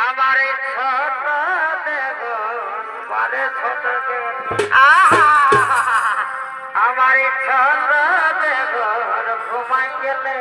আমার ছোট পারে ছোট! আমার ছোট দেব ঘুমাই গেলে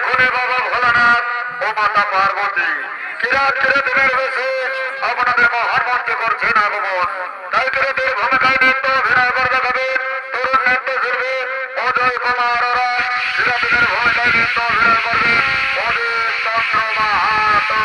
এতক্ষণে বাবা ভোলানাথ ও মাতা পার্বতী। কিরাত কিরাতের বেশে আপনাদের মহান মঞ্চে করছেন আগমন। তাই কিরাতের ভূমিকায় নৃত্য অভিনয় করে দেখাবেন তরুণ নৃত্য শিল্পী অজয় কুমার রায় কিরাতের ভূমিকায় নৃত্য অভিনয় করবেন অজিত চন্দ্র মাহাতো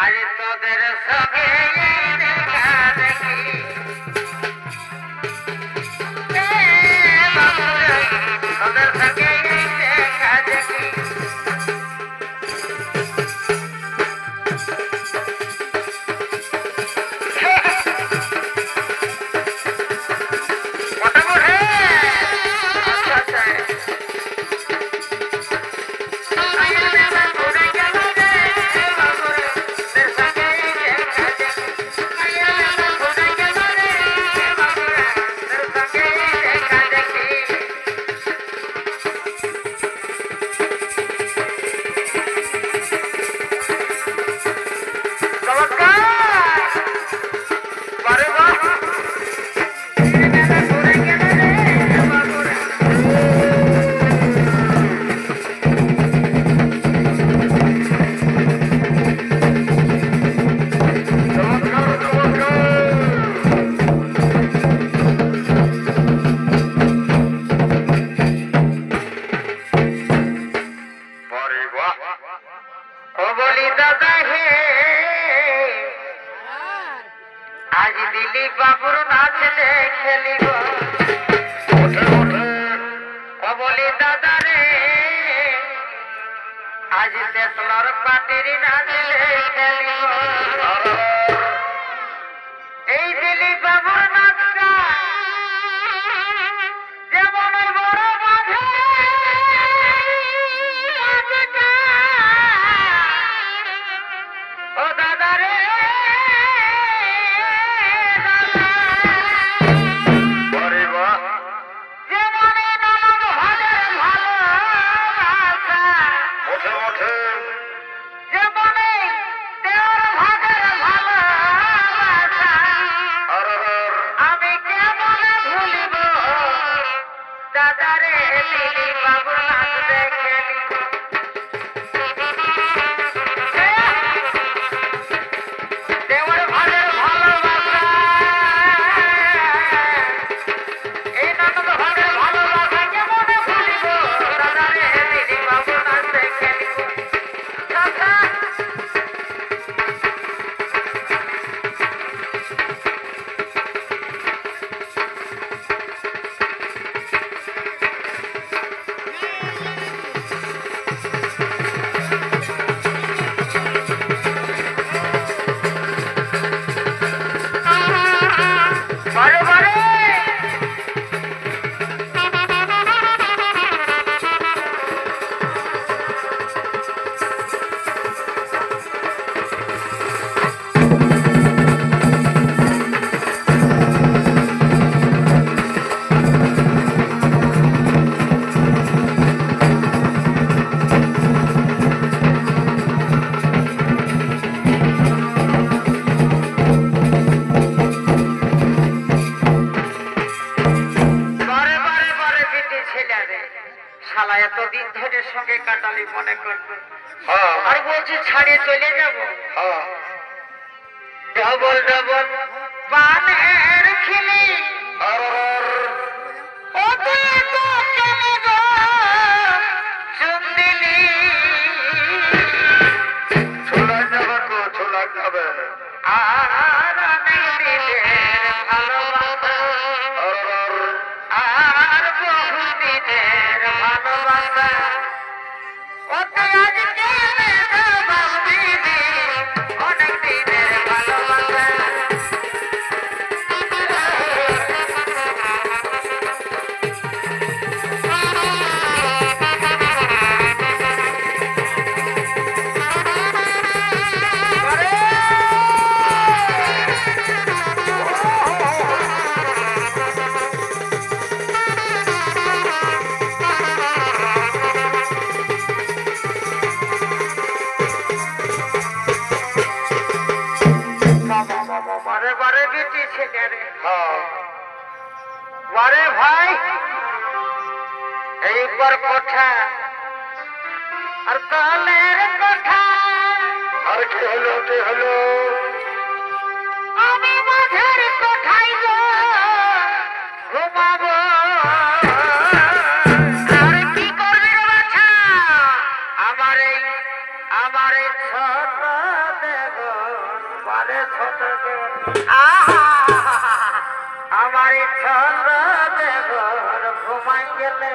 আরে তোদের সঙ্গে দেখা। কালি বাবুর নাচলে খেলিব ওঠে ওঠে। কবলি দাদা রে আজ সে পাটির নাচলে খেলিব এই দিলি বাবুর নাচ হ্যাঁ। আর বলছি ছাড়ে চলে যাব। হ্যাঁ। Double double. পান এর খিলি। চন্দিনী ঘরে ঘরে দিতে ছেলে রে ঘরে ভাই এইবার কথা। আর কালের কথা। আর কি হলো কি হলো? আমি মাঝের কথাই ঘুমাবো। আমার ছন্দ দেব ঘুমাই গেলে।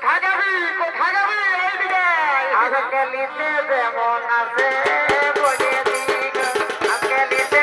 কোথা যাবি? কোথা যাবি? আজকে লিতে যেমন আছে বলে দিই আজকে লিতে